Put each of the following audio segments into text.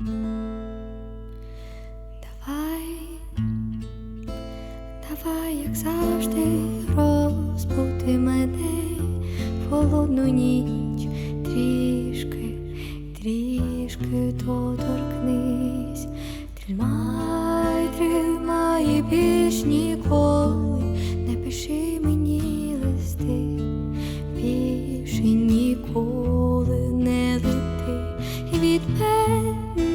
Давай, давай, як завжди, розбуди мене в холодну ніч, трішки, трішки доторкнись, тримай, тримай більш ніколи, не пиши мені листи, більше ніколи не лети. Від мене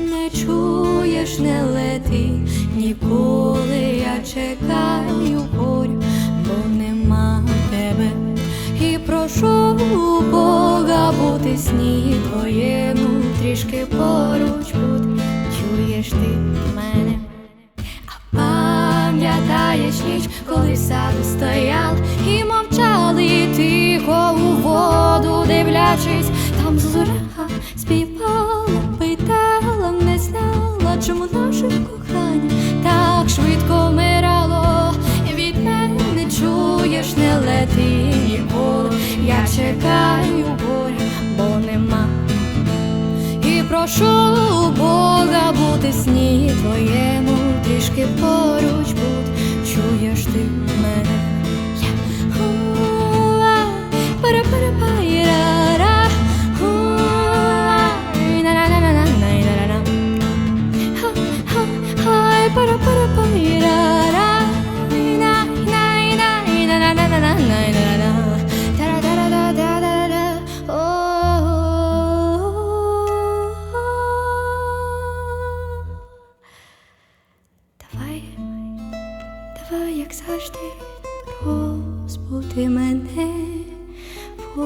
чуєш, не лети ніколи я чекаю горю, бо нема тебе. І прошу у Бога бути сні твоєму, трішки поруч бути, чуєш ти мене. А пам'ятаєш ніч, коли саду стояли і мовчали, тихо у воду дивлячись, там зоря співала, Я чекаю горя, бо нема. І прошу у Бога бути сні твоєму, давай, як завжди, розбуди мене в